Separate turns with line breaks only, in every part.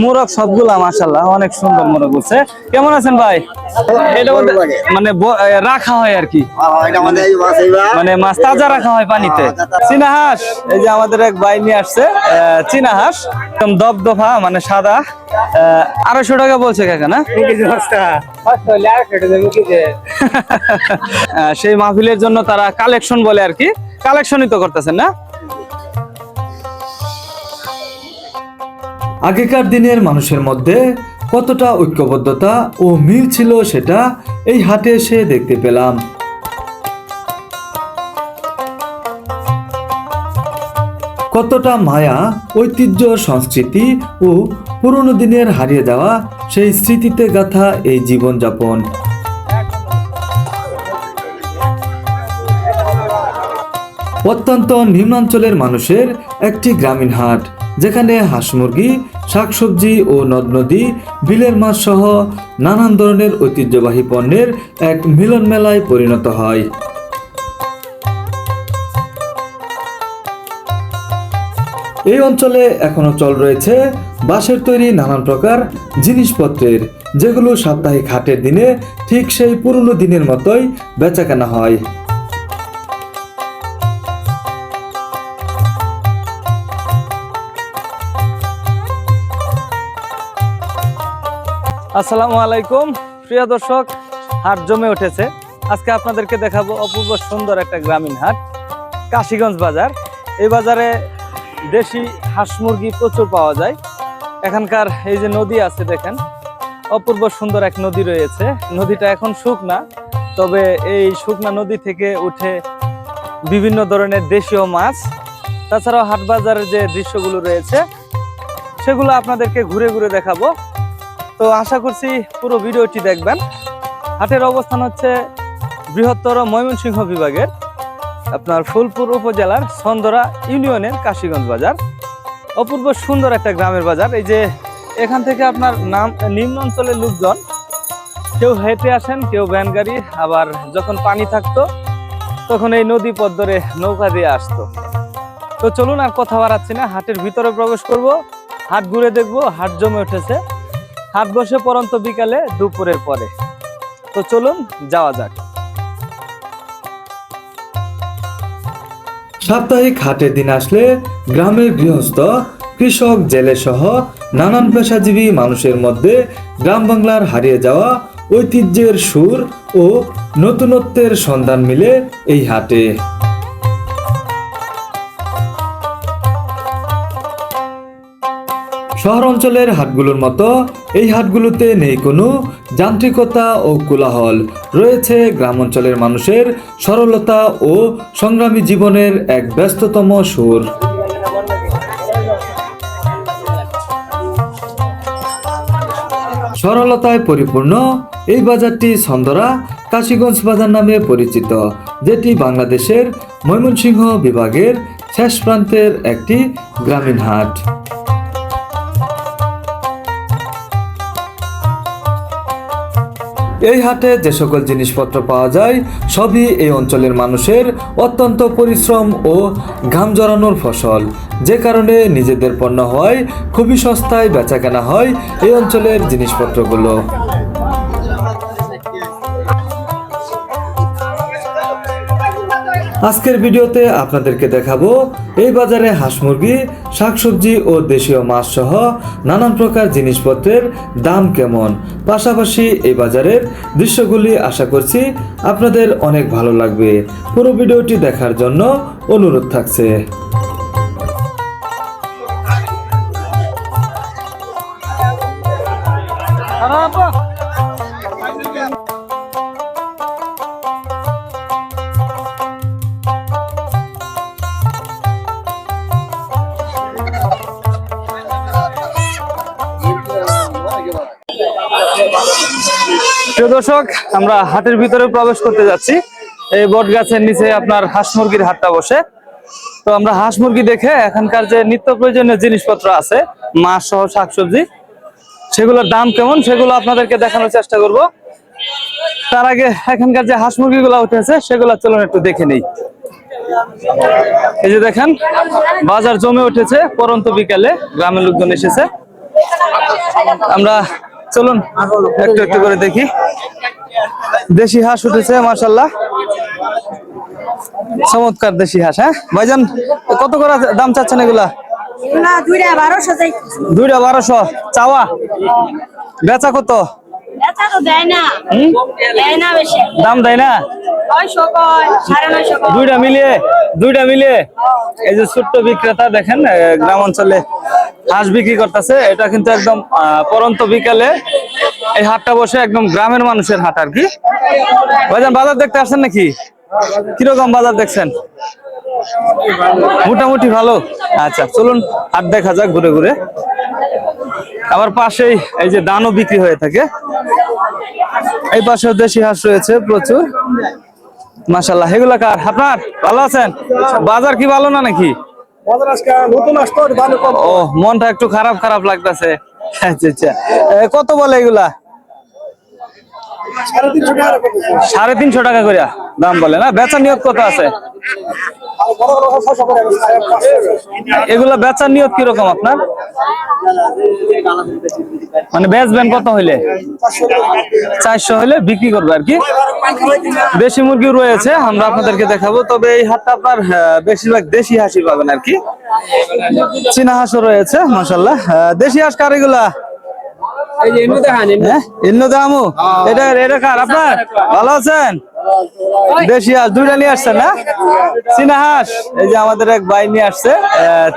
মোরগ সবগুলা মাশাল্লাহ অনেক সুন্দর মোরগ উঠছে কেমন আছেন ভাই? এটা মানে রাখা হয় আর কি। মানে মাছ তাজা রাখা হয় পানিতে। চীনা হাঁস এই যে আমাদের এক ভাই নিয়ে আসছে আহ, চীনা হাঁস একদম দপদফা মানে সাদা। আড়াইশো টাকা বলছে কাকা না? সেই মাহফিলের জন্য তারা কালেকশন বলে আর কি। কালেকশনই তো করতেছেন না?
আগেকার দিনের মানুষের মধ্যে কতটা ঐক্যবদ্ধতা ও মিল ছিল সেটা এই হাটে এসে দেখতে পেলাম। কতটা মায়া, ঐতিহ্য, সংস্কৃতি ও পুরনো দিনের হারিয়ে যাওয়া সেই স্মৃতিতে গাথা এই জীবনযাপন। অত্যন্ত নিম্নাঞ্চলের মানুষের একটি গ্রামীণ হাট। যেখানে হাঁস মুরগি, শাকসবজি ও নদ নদী বিলের মাছ সহ নানান ধরনের ঐতিহ্যবাহী পণ্যের এক মিলন মেলায় পরিণত হয়। এই অঞ্চলে এখনও চল রয়েছে বাঁশের তৈরি নানান প্রকার জিনিসপত্রের, যেগুলো সাপ্তাহিক হাটের দিনে ঠিক সেই পুরনো দিনের মতোই বেচাকেনা হয়।
আসসালামু আলাইকুম। প্রিয় দর্শক, হাট জমে উঠেছে। আজকে আপনাদেরকে দেখাবো অপূর্ব সুন্দর একটা গ্রামীণ হাট, কাশীগঞ্জ বাজার। এই বাজারে দেশি হাঁস মুরগি প্রচুর পাওয়া যায়। এখানকার এই যে নদী আছে, দেখেন, অপূর্ব সুন্দর এক নদী রয়েছে। নদীটা এখন শুকনা, তবে এই শুকনা নদী থেকে উঠে বিভিন্ন ধরনের দেশীয় মাছ, তাছাড়াও হাট বাজারের যে দৃশ্যগুলো রয়েছে, সেগুলো আপনাদেরকে ঘুরে ঘুরে দেখাবো। তো আশা করছি পুরো ভিডিওটি দেখবেন। হাটের অবস্থান হচ্ছে বৃহত্তর ময়মনসিংহ বিভাগের, আপনার ফুলপুর উপজেলার সন্দরা ইউনিয়নের কাশীগঞ্জ বাজার। অপূর্ব সুন্দর একটা গ্রামের বাজার। এই যে এখান থেকে আপনার নাম, নিম্ন অঞ্চলের লোকজন, কেউ হেঁটে আসেন, কেউ ভ্যান গাড়ি, আবার যখন পানি থাকতো, তখন এই নদী পথ ধরে নৌকা দিয়ে আসতো। তো চলুন আর কথা বাড়াচ্ছি না, হাটের ভিতরে প্রবেশ করব, হাট ঘুরে দেখব, হাট জমে উঠেছে। হাট বসে পরন্ত বিকালে দুপুরের পরে। তো চলুন, যাওয়া যাক।
সাপ্তাহিক হাটের দিন আসলে গ্রামের গৃহস্থ, কৃষক, জেলে সহ নানান পেশাজীবী মানুষের মধ্যে গ্রাম বাংলার হারিয়ে যাওয়া ঐতিহ্যের সুর ও নতুনত্বের সন্ধান মিলে এই হাটে। শহর অঞ্চলের হাটগুলোর মতো, এই হাটগুলোতে নেই কোনো যান্ত্রিকতা ও কোলাহল। রয়েছে গ্রাম অঞ্চলের মানুষের সরলতা ও সংগ্রামী জীবনের এক ব্যস্ততম সুর। সরলতায় পরিপূর্ণ এই বাজারটি ছন্দরা কাশীগঞ্জ বাজার নামে পরিচিত, যেটি বাংলাদেশের ময়মনসিংহ বিভাগের শেষ প্রান্তের একটি গ্রামীণ হাট। এই হাটে যে সকল জিনিসপত্র পাওয়া যায়, সবই এই অঞ্চলের মানুষের অত্যন্ত পরিশ্রম ও ঘাম জড়ানোর ফসল। যে কারণে নিজেদের পণ্য হয়, খুবই সস্তায় বেচাকেনা হয় এই অঞ্চলের জিনিসপত্রগুলো। আজকের ভিডিওতে আপনাদেরকে দেখাবো এই বাজারে হাঁস মুরগি, শাকসবজি ও দেশীয় মাছ সহ নানান প্রকার জিনিসপত্রের দাম কেমন। পাশাপাশি এই বাজারের দৃশ্যগুলি আশা করছি আপনাদের অনেক ভালো লাগবে। পুরো ভিডিওটি দেখার জন্য অনুরোধ থাকছে।
প্রিয় দর্শক, আমরা হাটের ভিতরে প্রবেশ করতে যাচ্ছি। এই বট গাছের নিচে আপনার হাঁস মুরগির হাটটা বসে। তো আমরা হাঁস মুরগি দেখে এখানকার যে নিত্য প্রয়োজনীয় জিনিসপত্র আছে, মাছ সহ শাকসবজি, সেগুলোর দাম কেমন সেগুলো আপনাদেরকে দেখানোর চেষ্টা করব। তার আগে এখানকার যে হাঁস মুরগিগুলো উঠেছে সেগুলো চলুন একটু দেখে নেই। এই যে দেখেন, বাজার জমে উঠেছে, পরন্ত বিকালে গ্রামের লোকজন এসেছে। আমরা চলুন একটু একটু করে দেখি। দেশি হাঁস উঠেছে মাশাল্লাহ চমৎকার দেশি হাঁস হ্যাঁ? ভাইজান কত করে দাম চাচ্ছেন এগুলা?
দুইটা বারোশো
চাওয়া? বেচা কত? দাম দেয় না? দুইটা মিলিয়ে দুইটা মিলিয়ে। এই যে ছোট্ট বিক্রেতা দেখেন গ্রাম অঞ্চলে। হাঁস বিক্রি করতেছে, এটা কিন্তু একদম পরন্ত বিকালে এই হাটটা বসে একদম গ্রামের মানুষের হাট আর কি। ভাইজান, বাজার দেখতে আসছেন নাকি? কীরকম বাজার দেখছেন? মোটামুটি ভালো? আচ্ছা চলুন হাট দেখা যাক ঘুরে ঘুরে। আবার পাশেই এই যে দানও বিক্রি হয়ে থাকে। এই পাশেও দেশি হাঁস রয়েছে প্রচুর। মাশাল্লাহ এগুলা কার? আপনার? ভালো আছেন? বাজার কি ভালো না নাকি? ও মনটা একটু খারাপ খারাপ লাগতেছে। আচ্ছা আচ্ছা। কত বলে এগুলা? সাড়ে তিনশো টাকা করে দাম বলে না? বেচার নিয়ত কত আছে? এগুলা বেচার নিয়ত কীরকম আপনার? মানে বেচবেন কত হইলে? চারশো হইলে বিক্রি করবে আর কি। দেশি মুরগি রয়েছে, আমরা আপনাদেরকে দেখাবো। তবে এই হাটটা আপনার বেশিরভাগ দেশি হাঁসই পাবেন আর কি। চীনা হাঁসও রয়েছে মাসাল্লাহ দেশি হাঁস কার এগুলা হ্যাঁ? দামু এটা এটা কার? আপনার? ভালো আছেন? দেশি হাঁস দুইটা নিয়ে আসছেন না? চীনা হাঁস। এই যে আমাদের এক ভাই নিয়ে আসছে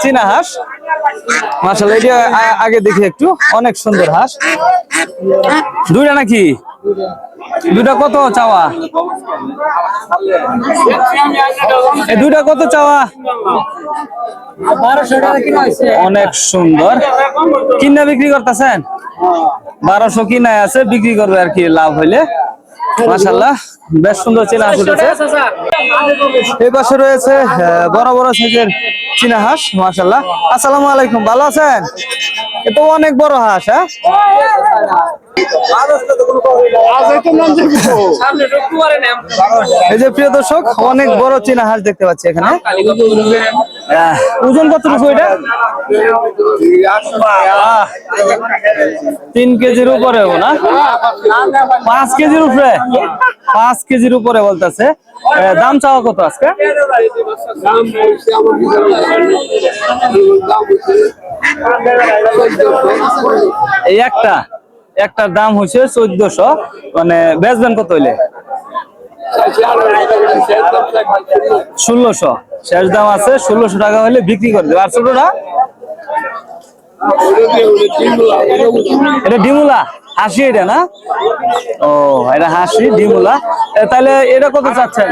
চীনা হাঁস। মার্শাল আ- আগে দেখি একটু। অনেক সুন্দর হাঁস। দুইটা নাকি? দুইটা কত চাওয়া? এই দুটা কত চাওয়া? বারোশো অনেক সুন্দর। কিনা বিক্রি করতেছেন? বারোশো কিনায় আছে বিক্রি করবে আর কি লাভ হইলে। মাসাল্লাহ বেশ সুন্দর চেনা হাঁস উঠেছে। এই পাশে রয়েছে বড় বড় সাইজের চীনা হাঁস মাসাল্লাহ আসসালামু আলাইকুম, ভালো আছেন? এ তো অনেক বড় হাঁস হ্যাঁ? এই যে প্রিয় দর্শক, অনেক বড় চীনা হাঁস দেখতে পাচ্ছি এখানে। ওজন কতটুকু এটা? তিন কেজির উপরে না? পাঁচ কেজির উপরে? পাঁচ কেজির উপরে বলতেছে। দাম চাওয়া কত আজকে? এই একটা, একটার দাম হচ্ছে চোদ্দশো। মানে বেচবেন কত হইলে? ষোলোশো। শেষ দাম আছে ষোলোশো টাকা হলে বিক্রি করে দেবে। আর ছোটটা এটা ডিমুলা। হাসি এটা না? ও এটা হাসি ডিমুলা। তাহলে এটা কত চাচ্ছেন?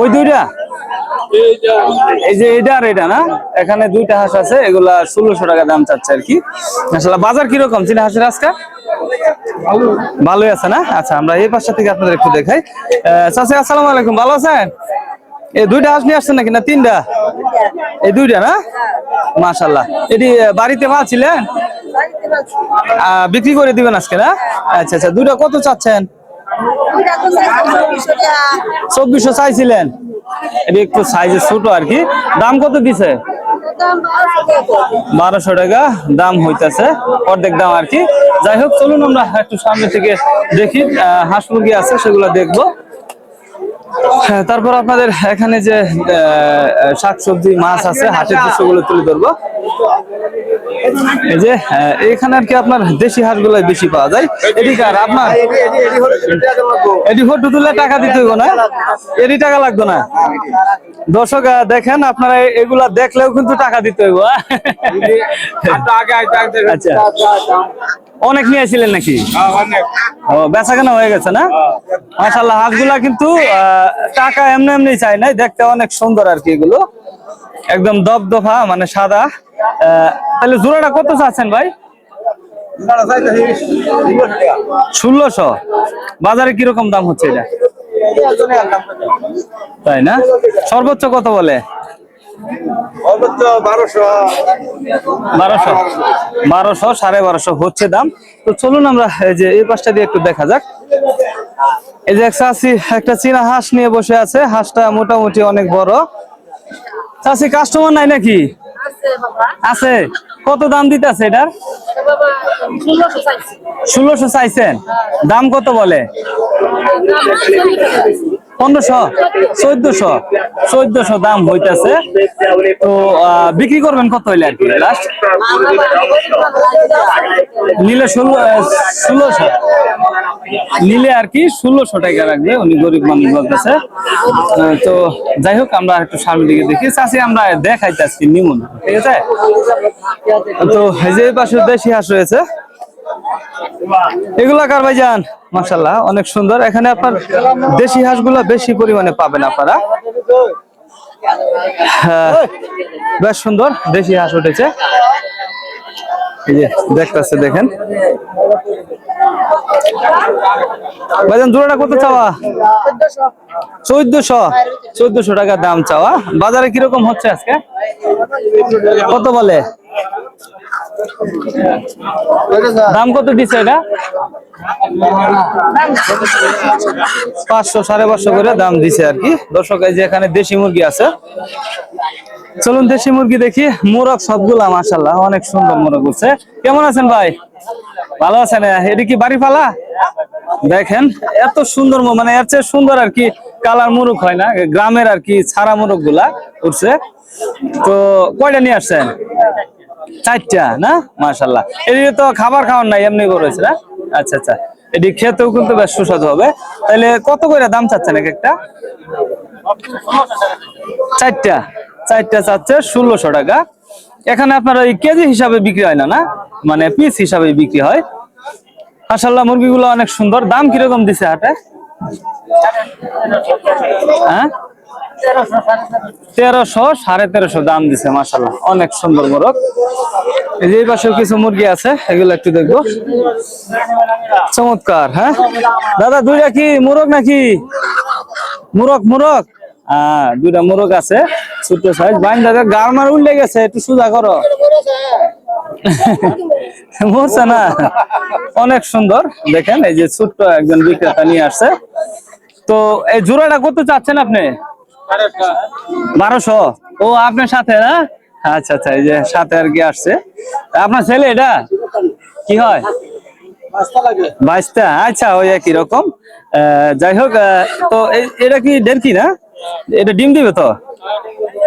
ওই দুইটা? এই যে এটা আর এটা না? এখানে দুইটা হাঁস আছে এগুলা ষোলোশো টাকা দাম চাচ্ছে আর কি। আসলে বাজার কীরকম? চীনা হাঁসের আজকে? ভালোই আছে না? আচ্ছা আমরা এই পাশটা থেকে আপনাদের একটু দেখাই। চাচি আসসালামু আলাইকুম ভালো আছেন? এই দুইটা হাঁস নিয়ে আসছেন নাকি? না তিনটা? এই দুইটা না? মাশাল্লাহ এটি বাড়িতে আহ, বিক্রি করে দিবেন আজকে, না? আচ্ছা আচ্ছা দুইটা কত চাচ্ছেন? চব্বিশশো চাইছিলেন। এটি একটু সাইজে ছোট আর কি। দাম কত দিছে? বারোশো টাকা, দাম হইতেছে। অর্ধেক দাম আর কি। যাই হোক, চলুন আমরা একটু সামনে থেকে দেখি হাঁস মুরগি আছে, সেগুলো দেখব। তারপর আপনাদের এখানে যে শাকসবজি, মাছ আছে, হাটের দৃশ্যগুলো তুলে ধরবো। এই যে এখানে আর কি আপনার দেশি হাঁসগুলো বেশি পাওয়া যায়। এদিকে আর আপনার? এটি ফটো তুলে টাকা দিতে হইব না? এটি টাকা লাগবে না? দর্শক দেখেন আপনারা এগুলা দেখলেও কিন্তু টাকা দিতে হইব আচ্ছা। অনেক নিয়ে আসছিলেন নাকি? ও বেচা কেনা হয়ে গেছে না? মাশাল্লাহ হাঁসগুলা কিন্তু টাকা এমনি এমনি চাই নাই দেখতে অনেক সুন্দর আর কি এগুলো। একদম দপদফা মানে সাদা। তাহলে জোড়াটা কত চাচ্ছেন ভাই? ষোলোশো? বাজারে কীরকম দাম হচ্ছে এটা? তাই না? সর্বোচ্চ কত বলে? বারোশো। বারোশো। সাড়ে বারোশো হচ্ছে দাম। তো চলুন আমরা এই যে এই পাশটা দিয়ে একটু দেখা যাক। এই যে এক একটা চীনা হাঁস নিয়ে বসে আছে। হাঁসটা মোটামুটি অনেক বড়। চাষি কাস্টমার নাই নাকি? আছে? কত দাম দিতেছে এটার? ষোলোশো চাইছেন। দাম কত বলে? পনেরোশো, চোদ্দশো চোদ্দশো দাম হইতেছে। তো বিক্রি করবেন কত হইলে আর কি? লাস্ট নিলে ষোলো ষোলোশো। নিলে আর কি ষোলোশো টাকা রাখবে উনি গরিব মানুষ বলতেছে। তো, যাই হোক, আমরা একটু সামনের দিকে দেখি। চাষি আমরা দেখাইতে আজকে নিমন, ঠিক আছে? তো এই পাশে দেশি হাঁস রয়েছে। এগুলা কার ভাইজান? মাসাল্লাহ অনেক সুন্দর। এখানে আপনার দেশি হাঁসগুলা বেশি পরিমাণে পাবেন আপনারা। হ্যাঁ, বেশ সুন্দর দেশি হাঁস উঠেছে। দেখতেছে, দেখেন। কত চাওয়া? টাকা দাম চাওয়া। বাজারে কীরকম হচ্ছে আজকে? কত বলে? দাম কত দিচ্ছে এটা? পাঁচশো, সাড়ে পাঁচশো করে দাম দিছে আর কি। দর্শক, এই যে এখানে দেশি মুরগি আছে। চলুন দেশি মুরগি দেখি। মোরগ সবগুলা মাসাল্লাহ অনেক সুন্দর মোরগ উঠছে। কেমন আছেন ভাই? ভালো আছেন? এটা কি বাড়ি পালা? দেখেন, এত সুন্দর মানে এর চেয়ে সুন্দর আর কি কালার মুরগ হয় না। গ্রামের আর কি ছাড়া মুরগগুলা উঠছে। তো কয়টা নিয়ে আসছেন? চারটা, না? মাশাল্লাহ এদিকে তো খাবার খাওয়ার নাই, এমনি হয়েছে না? আচ্ছা আচ্ছা। এটি খেতেও কিন্তু বেশ সুস্বাদু হবে। তাহলে কত করে দাম চাচ্ছেন এক একটা? চারটা। চারটা চাচ্ছে ষোলোশো টাকা। এখানে আপনার ওই কেজি হিসাবে বিক্রি হয় না না? মানে পিস হিসাবে বিক্রি হয়। মাশাল্লাহ মুরগিগুলো অনেক সুন্দর। দাম কীরকম দিছে হাটে? হ্যাঁ? তেরোশো সাড়ে তেরোশো দাম দিছে মাসাল্লাহ অনেক সুন্দর মোরগ। এই যে পাশেও কিছু মুরগি আছে, এগুলো একটু দেখব। চমৎকার হ্যাঁ? দাদা, দুইটা কি মোরগ নাকি? মুরগ মুরগ? হ্যাঁ দুইটা মোরগ আছে। ছোট সাইজ বাইন দাদা গারমার উল্লে গেছে, একটু সুজা করো। মরছে না, অনেক সুন্দর। দেখেন, এই যে ছোট্ট একজন বিক্রেতা নিয়ে আসছে। তো এই জোড়াটা কত চাচ্ছেন আপনি? বারোশো। ও, আপনার সাথে, না? আচ্ছা আচ্ছা এই যে সাথে আর কি আসছে। আপনার ছেলে এটা? কি হয়? বাইশটা। আচ্ছা ওই একই রকম। যাই হোক তো এটা কি ডেরকি না? এটা ডিম দিবে তো?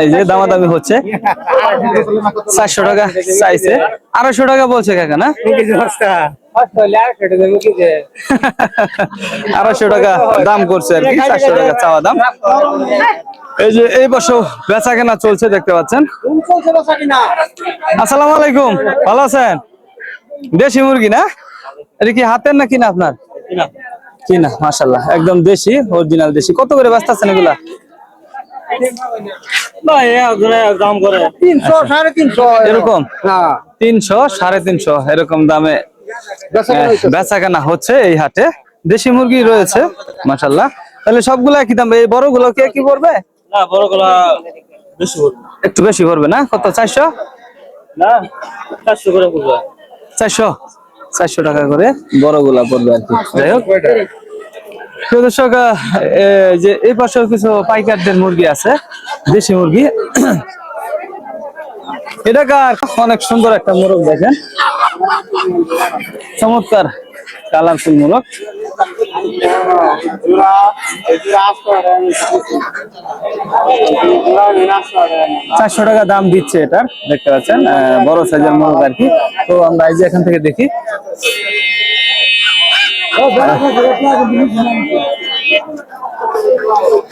এই যে দামাদামি হচ্ছে। চারশো টাকা চাইছে আড়াইশো টাকা বলছে কাকা, না? আড়াইশো টাকা দাম করছে আর কি, চারশো টাকা চাওয়া দাম। এই যে এই বছর বেচা কেনা চলছে, দেখতে পাচ্ছেন? আসসালামু আলাইকুম, ভালো আছেন? দেশি মুরগি, না? এটা কি হাতের না কিনা আপনার? কিনা মাশাল্লাহ একদম দেশি অরিজিনাল দেশি। কত করে ব্যস্ত আছেন এগুলা?
দাম করে। তিনশো সাড়ে তিনশো
এরকম। তিনশো সাড়ে তিনশো এরকম দামে বেচা কেনা হচ্ছে এই হাটে। দেশি মুরগি রয়েছে মাশাল্লাহ তাহলে সবগুলা কি দাম? এই বড়গুলো কে কি পড়বে?
না বড়গুলা বেশি
একটু বেশি পড়বে না? কত চারশো?
না চারশো করে পড়বে।
চারশো। চারশো টাকা করে বড়গুলা পড়বে আর কি। যাই হোক। দর্শক যে এই পাশেও কিছু পাইকারদের মুরগি আছে, দেশি মুরগি। এটা কার? অনেক সুন্দর একটা মোরগ দেখেন। চমৎকার কালারফুল মোরগ চারশো টাকা দাম দিচ্ছে এটার দেখতে পাচ্ছেন বড় সাইজের মোরগ আর কি। তো আমরা এই যে এখান থেকে দেখি।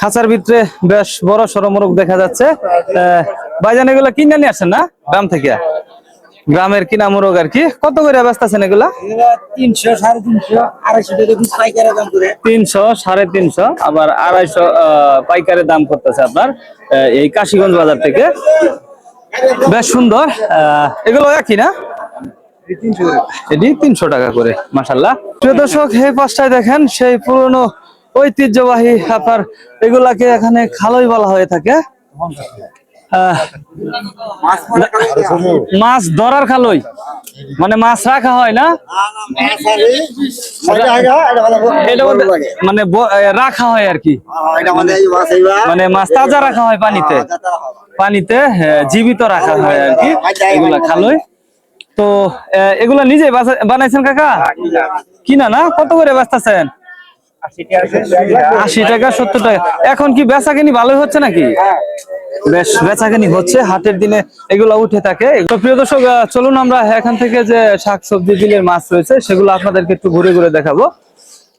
খাঁচার ভিতরে বেশ বড় সড়ো মোরগ দেখা যাচ্ছে। আহ, ভাইজান এগুলা কিনে নিয়ে আসেন না? গ্রাম থেকে? গ্রামের কিনা মোরগ আর কি। কত করে ব্যস্ত আছেন এগুলা?
তিনশো সাড়ে তিনশো আড়াইশো টাকা পিস পাইকারি দাম করে।
তিনশো সাড়ে তিনশো আবার আড়াইশো আহ, পাইকারি দাম করতেছে আপনার এই কাশিগঞ্জ বাজার থেকে। বেশ সুন্দর। আহ, এগুলো একই না? এটি তিনশো টাকা করে মাসাল্লাহ প্রিয় দর্শক এই পাঁচটায় দেখেন সেই পুরনো ঐতিহ্যবাহী আপনার এগুলাকে এখানে খালই বলা হয়ে থাকে। মাছ ধরার খালই মানে মাছ রাখা হয় না? মানে রাখা হয় আর কি। মানে মাছ তাজা রাখা হয় পানিতে। পানিতে হ্যাঁ, জীবিত রাখা হয় আর কি এগুলা খালই। তো এগুলা নিজে বানাইছেন কাকা? কিনা না কত করে বেচতেছেন? আশি টাকা, সত্তর টাকা। এখন কি বেচা কিনি ভালোই হচ্ছে নাকি? বেশ বেচা কিনি হচ্ছে। হাটের দিনে এগুলো উঠে থাকে। তো প্রিয় দর্শক চলুন আমরা এখান থেকে যে শাকসবজি বিলের মাছ রয়েছে, সেগুলো আপনাদেরকে একটু ঘুরে ঘুরে দেখাবো।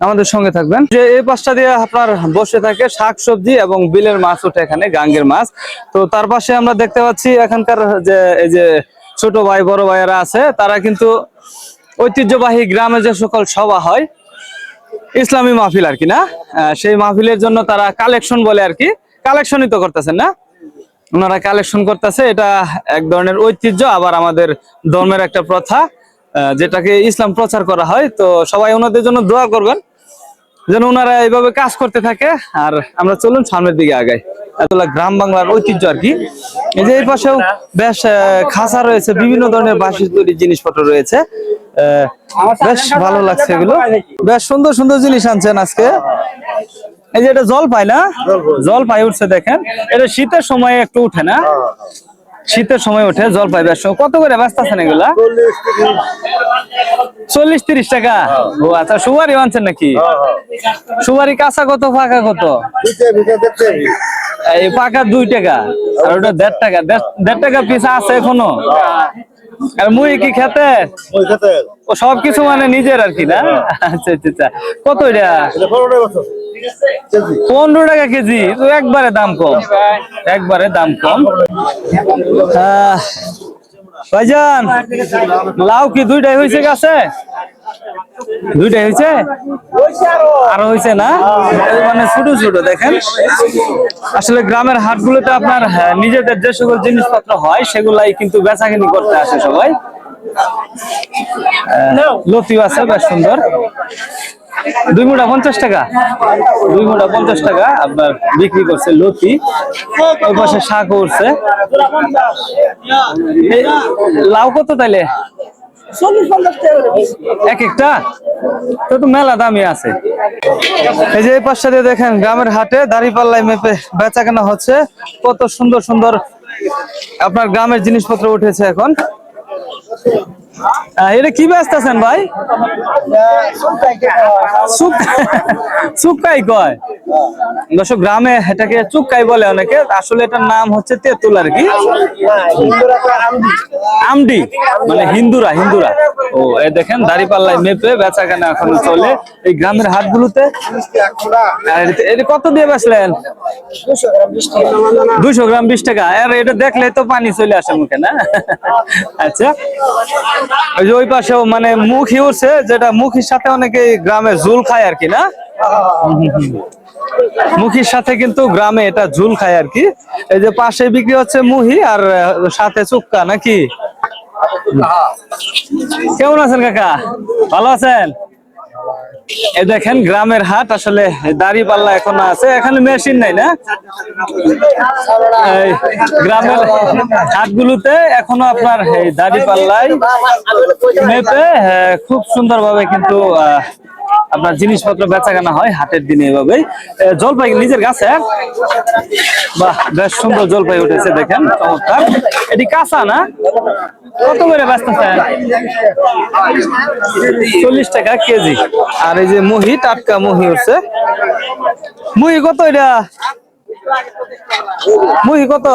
আমাদের সঙ্গে থাকবেন। যে এই পাশটা দিয়ে আপনার বসে থাকে শাকসবজি এবং বিলের মাছ ওঠে এখানে, গাঙ্গের মাছ। তো তার পাশে আমরা দেখতে পাচ্ছি এখানকার যে এই যে ছোট ভাই, বড় ভাইয়েরা আছে, তারা কিন্তু ঐতিহ্যবাহী গ্রামে যে সকল সভা হয়, ইসলামী মাহফিল আর কি, না? সেই মাহফিলের জন্য তারা কালেকশন বলে আর কি, কালেকশনই তো করতেছেন, না? ওনারা কালেকশন করতেছে, এটা এক ধরনের ঐতিহ্য, আবার আমাদের ধর্মের একটা প্রথা যেটাকে ইসলাম প্রচার করা হয়, তো সবাই ওনাদের জন্য দোয়া করবেন, যেন ওনারা এইভাবে কাজ করতে থাকে, আর আমরা চলুন সামনের দিকে আগাই। এতলা গ্রাম বাংলার ঐতিহ্য আর কি। এই যে এই পাশেও বেশ খাঁচা রয়েছে বিভিন্ন ধরনের বাঁশের তৈরি জিনিসপত্র রয়েছে। বেশ ভালো লাগছে এগুলো। বেশ সুন্দর সুন্দর জিনিস আনছেন আজকে। এই যে এটা জল পায় না? জল পাই উঠছে দেখেন। এটা শীতের সময় একটু উঠে না? শীতের সময় উঠে জল পাই বেশ। কত করে ব্যস্ত আছেন এগুলা? চল্লিশ তিরিশ টাকা। ও আচ্ছা সুবারি আনছেন নাকি? সুপারি কাঁচা কত ফাঁকা কত? এই পাকা দুই টাকা। আর ওটা দেড় টাকা। দেড়- টাকা পিস আছে এখনও। আর মুই কি খেতে? ও সবকিছু মানে নিজের আর কি না? আচ্ছা আচ্ছা আচ্ছা। কত এটা? পনেরো টাকা কেজি। তো একবারে দাম কম। একবারে দাম কম। ভাইজান লাউ কি দুইটাই হয়েছে গাছে? দুইটাই হয়েছে? আরও হয়েছে না? মানে ছোট ছোট দেখেন। আসলে গ্রামের হাটগুলোতে আপনার হ্যাঁ, নিজেদের যে সকল জিনিসপত্র হয় সেগুলাই কিন্তু বেচাকিনি করতে আসে সবাই। লতিও আছে বেশ সুন্দর। দুই মুঠা পঞ্চাশ টাকা? দুই মুঠা পঞ্চাশ টাকা আপনার বিক্রি করছে লতি। ওই পাশে শাক এই লাউ কত তাইলে? এক একটা? মেলা দামি আছে। এই যে দেখেন, গ্রামের হাটে মেপে হচ্ছে। কত সুন্দর সুন্দর আপনার গ্রামের জিনিসপত্র উঠেছে এখন। এটা কি ব্যস্ত আছেন ভাই? চুক- চুক্কাই কয়? দর্শক, গ্রামে এটাকে চুক্কাই বলে অনেকে। আসলে এটার নাম হচ্ছে তেঁতুল আর কি। আমডি মানে হিন্দুরা হিন্দুরা। ও, এই দেখেন, দাড়িপাল্লায় মেপে বেচা কেনা এখন চলে। এই গ্রামের হাটগুলোতে। এটা- কত দিয়ে বেচলেন? দুশো গ্রাম বিশ টাকা। আর এটা দেখলে তো পানি চলে আসে মুখে, না? আচ্ছা। ওই পাশেও মানে মুখি উঠছে যেটা মুখির সাথে অনেকে গ্রামে ঝুল খায় আর কি, না? মুখির সাথে কিন্তু গ্রামে এটা ঝুল খায় আর কি। এই যে পাশে বিক্রি হচ্ছে মুহি আর সাথে চুক্কা, নাকি? কেমন আছেন কাকা? ভালো আছেন? এই দেখেন গ্রামের হাট, আসলে দাড়ি পাল্লা এখন আছে, এখানে মেশিন নাই না? গ্রামের হাটগুলোতে এখনও আপনার দাড়ি পাল্লাই মেপে খুব খুব সুন্দরভাবে কিন্তু আপনার জিনিসপত্র বেচা কেনা হয় হাটের দিনে এভাবেই। আহ, জলপাই নিজের গাছে বাহ বেশ সুন্দর জলপাই উঠেছে দেখেন চমৎকার। এটি কাঁচা না? কত করে ব্যস্ত চল্লিশ টাকা কেজি। আর এই যে মুহি টাটকা মুহি হচ্ছে। মুহি কত এটা? মুহি কত?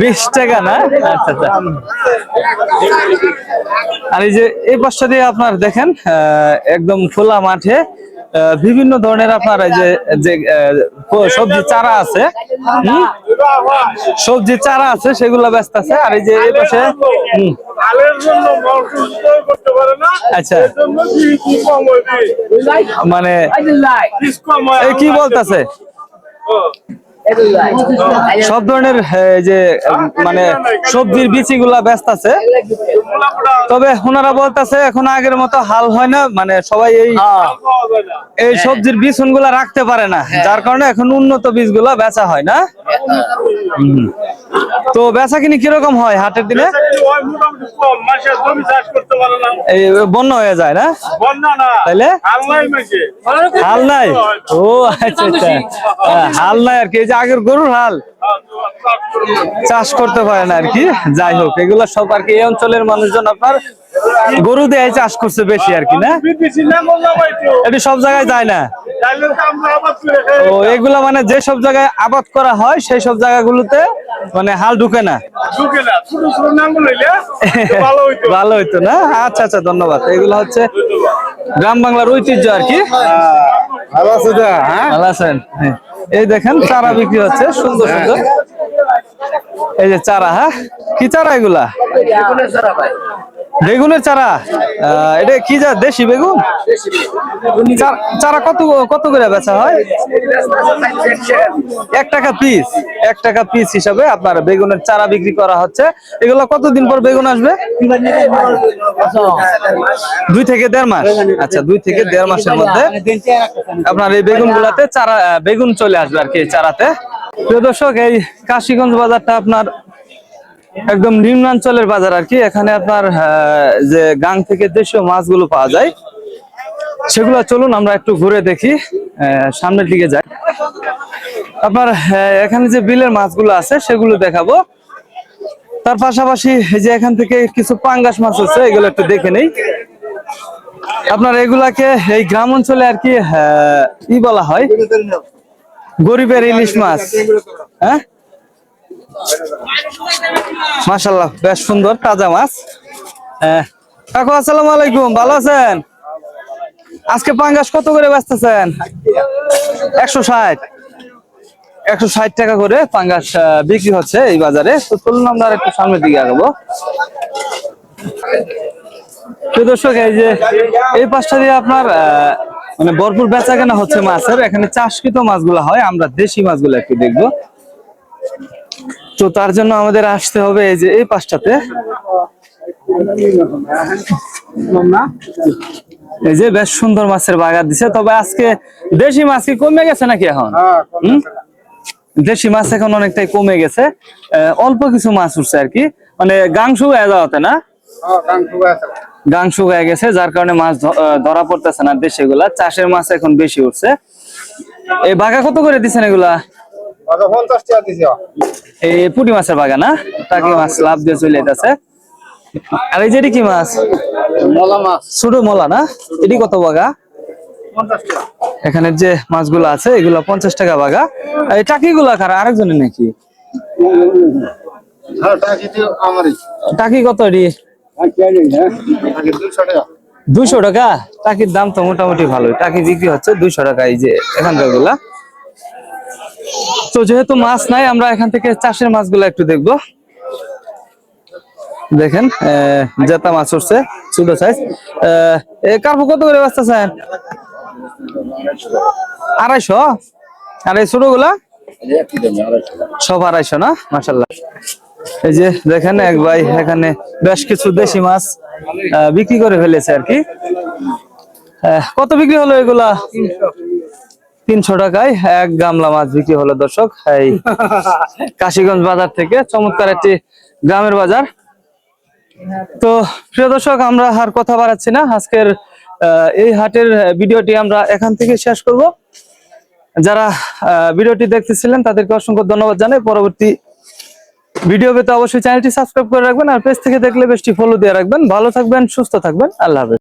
বিশ টাকা না? আচ্ছা আচ্ছা। আর এই যে এই পাশটা দিয়ে আপনার দেখেন একদম খোলা মাঠে বিভিন্ন ধরনের আপনার এই যে সবজি চারা আছে? সবজি চারা আছে, সেগুলো ব্যস্ত আছে। আর এই যে এই পাশে আচ্ছা। মানে কি বলতেছে? সব ধরনের যে মানে সবজির বিচিগুলা ব্যস্ত আছে। তবে ওনারা বলতেছে এখন আগের মতো হাল হয় না মানে সবাই এই এই সবজির বিছুনগুলা রাখতে পারে না যার কারণে এখন উন্নত বীজগুলা বেচা হয় না। তো বেচা কিনি কীরকম হয় হাটের দিনে? এই বন্যা হয়ে যায় না? তাইলে? হাল নাই ও আচ্ছা আচ্ছা। হ্যাঁ, হাল নাই আর কি যে আগের গরুর হাল চাষ করতে পারে না আর কি। যাই হোক এগুলো সব আর কি এই অঞ্চলের মানুষজন আপনার গরু দিয়ে চাষ করছে বেশি আর কি না? এটি সব জায়গায় যায় না?
তো
এগুলা মানে যে সব জায়গায় আবাদ করা হয় সেই সব জায়গাগুলোতে মানে হাল ঢুকে না?
ভালো হইতো
না? আচ্ছা আচ্ছা ধন্যবাদ। এগুলো হচ্ছে গ্রাম বাংলার ঐতিহ্য আর কি।
ভালো হ্যাঁ?
ভালো আছেন? হ্যাঁ। এই দেখেন চারা বিক্রি হচ্ছে সুন্দর সুন্দর। এই যে চারা হ্যাঁ? কি চারা এগুলা? বেগুনের চারা? এটা কি যা দেশি বেগুন? চারা কত কত করে বেচা হয়? এক টাকা পিস এক টাকা পিস হিসাবে আপনার বেগুনের চারা বিক্রি করা হচ্ছে। এগুলো কতদিন পর বেগুন আসবে? দুই থেকে দেড় মাস। আচ্ছা দুই থেকে দেড় মাসের মধ্যে আপনার এই বেগুন গুলাতে চারা বেগুন চলে আসবে আর কি চারাতে। প্রিয় দর্শক, এই কাশীগঞ্জ বাজারটা আপনার একদম নিম্নাঞ্চলের বাজার আর কি। এখানে আপনার যে গাং থেকে দেশীয় মাছগুলো পাওয়া যায়, সেগুলো চলুন আমরা একটু ঘুরে দেখি সামনের দিকে যাই। আপনার এখানে যে বিলের মাছগুলো আছে, সেগুলো দেখাবো। তার পাশাপাশি যে এখান থেকে কিছু পাঙ্গাস মাছ আছে, এগুলো একটু দেখে নেই। আপনার এগুলাকে এই গ্রাম অঞ্চলে আর কি ই বলা হয়, গরিবের ইলিশ মাছ। হ্যাঁ? মাশাল্লাহ বেশ সুন্দর তাজা মাছ। কাকু, আসসালামু আলাইকুম, ভালো আছেন? আজকে পাঙ্গাস কত করে বেচতেছেন? একশো ষাট। একশো ষাট টাকা করে পাঙ্গাস বিক্রি হচ্ছে এই বাজারে। তো চলুন আমরা আর একটু সামনের দিকে আগাবো। দর্শক, এই যে, এই পাশটা দিয়ে আপনার মানে ভরপুর বেচা কেনা হচ্ছে মাছের। এখানে চাষকৃত মাছগুলো হয়, আমরা দেশি মাছগুলো একটু দেখব। তো তার জন্য আমাদের আসতে হবে এই যে এই পাশটাতে। এই যে বেশ সুন্দর মাছের বাগার দিছে। তবে আজকে দেশি মাছ কি কমে গেছে নাকি এখন? দেশি মাছ এখন অনেকটাই কমে গেছে। অল্প কিছু মাছ উঠছে আর কি। মানে গাংশু হয়ে যাওয়াতে না? গাং শুকায় গেছে যার কারণে মাছ ধরা পড়তেছে না দেশি গুলা চাষের মাছ এখন বেশি উঠছে। এই বাগা কত করে দিচ্ছেন এগুলা? এই পুঁটি মাছের বাগা না? টাকি মাছ লাভ দিয়ে চলে যেতেছে আর এই যে কি মাছ?
মলা মাছ।
ছোট মলা না? এটি কত বাগা? এখানে যে মাছগুলো আছে এগুলো পঞ্চাশ টাকা বাগা। আর এই টাকি গুলা খারা আরেকজনের নাকি?
হ্যাঁ টাকা
কত এটি?
টাকা দুশো টাকা?
টাকির দাম তো মোটামুটি ভালোই। টাকি বিক্রি হচ্ছে দুইশো টাকা এই যে এখানকারগুলা। তো যেহেতু মাছ নাই, আমরা এখান থেকে চাষের মাছগুলো একটু দেখব। দেখেন জেতা মাছ উঠছে, ছোট সাইজ কার্পু কত করে বাঁচতেছেন? আড়াইশো? আর এই ছোটগুলা সব আড়াইশো না? মাসাল্লাহ এই যে দেখেন, এক ভাই এখানে বেশ কিছু দেশি মাছ বিক্রি করে ফেলেছে আর কি। কত বিক্রি হলো এগুলা? তিনশো টাকায় এক গামলা মাছ বিক্রি হলো দর্শক। এই কাশীগঞ্জ বাজার থেকে চমৎকার একটি গ্রামের বাজার। তো প্রিয় দর্শক, আমরা আর কথা বাড়াচ্ছি না। আজকের এই হাটের ভিডিওটি আমরা এখান থেকে শেষ করব। যারা ভিডিওটি দেখতেছিলেন, তাদেরকে অসংখ্য ধন্যবাদ জানাই। পরবর্তী ভিডিও পেতে অবশ্যই চ্যানেলটি সাবস্ক্রাইব করে রাখবেন আর পেজ থেকে দেখলে বেশটি ফলো দিয়ে রাখবেন। ভালো থাকবেন, সুস্থ থাকবেন। আল্লাহ হাফেজ।